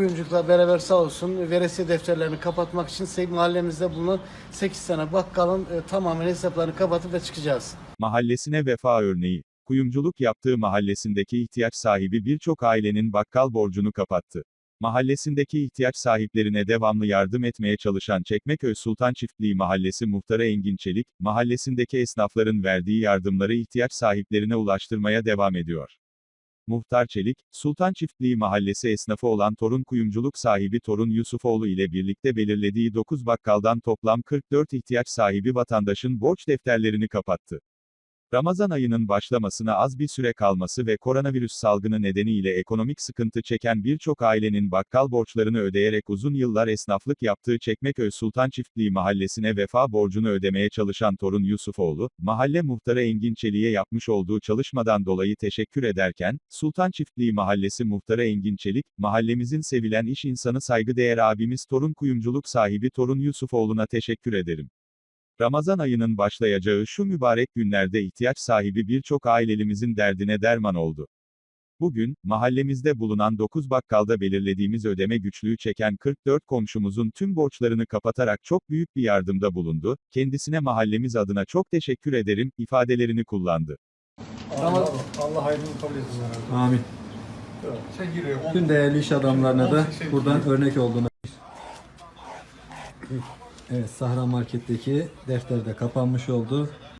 Kuyumculukla beraber sağ olsun veresiye defterlerini kapatmak için mahallemizde bulunan 8 tane bakkalın e, tamamen hesaplarını kapatıp ve çıkacağız. Mahallesine vefa örneği. Kuyumculuk yaptığı mahallesindeki ihtiyaç sahibi birçok ailenin bakkal borcunu kapattı. Mahallesindeki ihtiyaç sahiplerine devamlı yardım etmeye çalışan Çekmeköy Sultan Çiftliği Mahallesi Muhtarı Engin Çelik, mahallesindeki esnafların verdiği yardımları ihtiyaç sahiplerine ulaştırmaya devam ediyor. Muhtar Çelik, Sultan Çiftliği Mahallesi esnafı olan Torun Kuyumculuk sahibi Torun Yusufoğlu ile birlikte belirlediği 9 bakkaldan toplam 44 ihtiyaç sahibi vatandaşın borç defterlerini kapattı. Ramazan ayının başlamasına az bir süre kalması ve koronavirüs salgını nedeniyle ekonomik sıkıntı çeken birçok ailenin bakkal borçlarını ödeyerek uzun yıllar esnaflık yaptığı Çekmeköy Sultan Çiftliği mahallesine vefa borcunu ödemeye çalışan Torun Yusufoğlu, mahalle muhtarı Engin Çelik'e yapmış olduğu çalışmadan dolayı teşekkür ederken, Sultan Çiftliği mahallesi muhtarı Engin Çelik, mahallemizin sevilen iş insanı saygıdeğer abimiz Torun Kuyumculuk sahibi Torun Yusufoğlu'na teşekkür ederim. Ramazan ayının başlayacağı şu mübarek günlerde ihtiyaç sahibi birçok ailelimizin derdine derman oldu. Bugün, mahallemizde bulunan 9 bakkalda belirlediğimiz ödeme güçlüğü çeken 44 komşumuzun tüm borçlarını kapatarak çok büyük bir yardımda bulundu, kendisine mahallemiz adına çok teşekkür ederim, ifadelerini kullandı. Allah, Allah hayrını kabul etsin herhalde. Amin. Sen giriyor. on- Tüm değerli iş adamlarına da buradan örnek olduğunu. Evet, Sahra Market'teki defter de kapanmış oldu.